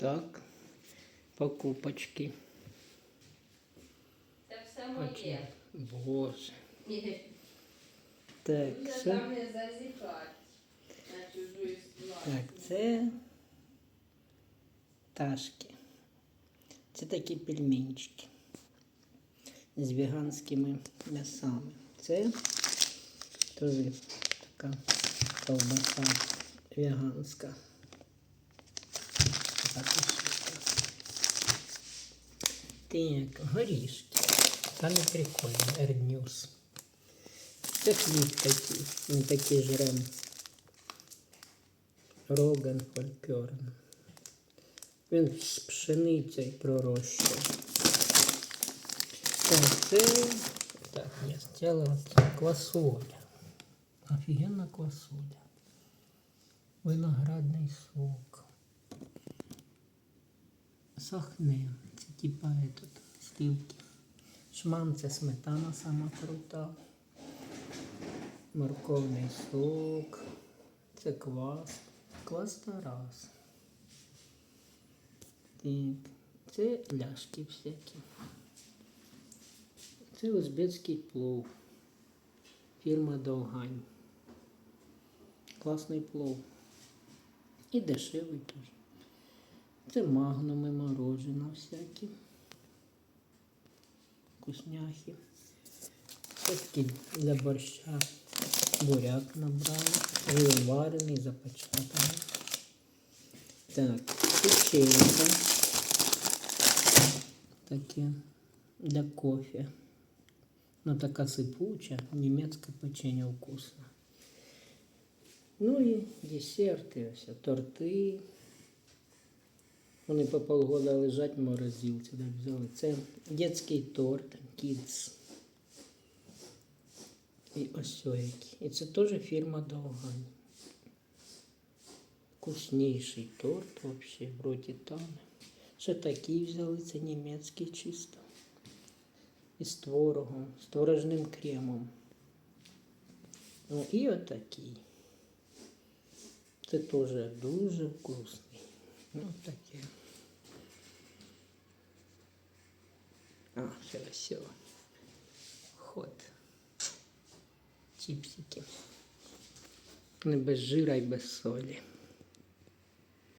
Так, покупочки. Це все моє. Боже. Так, це, там не зазіхать на чужу так, це ташки. Це такі пельменчики з веганськими м'ясами. Це теж така колбаса веганська. Так, горішки. Та не прикольно, Ернюс. Це хліб такий, він такий жрем. Роган фольклорн. Він з пшеницею пророщує. Це... Так, я зробила квасоля. Офігенна квасоля. Виноградний сок. Сахне. Це типа этот, сливки. Шмам це сметана сама крута. Морковний сок. Це квас. Квас Тарас. Так. Це ляшки всякі. Це узбецький плов. Фірма Довгань. Класний плов. І дешевий теж. Це магнуми морожено всякі. Вкусняхи. Такі для борща буряк набрали. Він варений, запечатаний. Так, печенька. Таке для кофе. Ну, така сипуча, німецьке печення вкусно. Ну і десерти, ось, торти. Вони по полгода лежать в морозилці, так взяли. Це дитячий торт, Kids. І ось який. І це теж фірма Довгань. Вкусніший торт вообще, вроді там. Ще такий взяли, це німецький чисто. І з творогом, з творожним кремом. Ну і отакий. Це теж дуже вкусний. Ну таке. А, все. Ход. Чіпсики. Не без жира і без солі.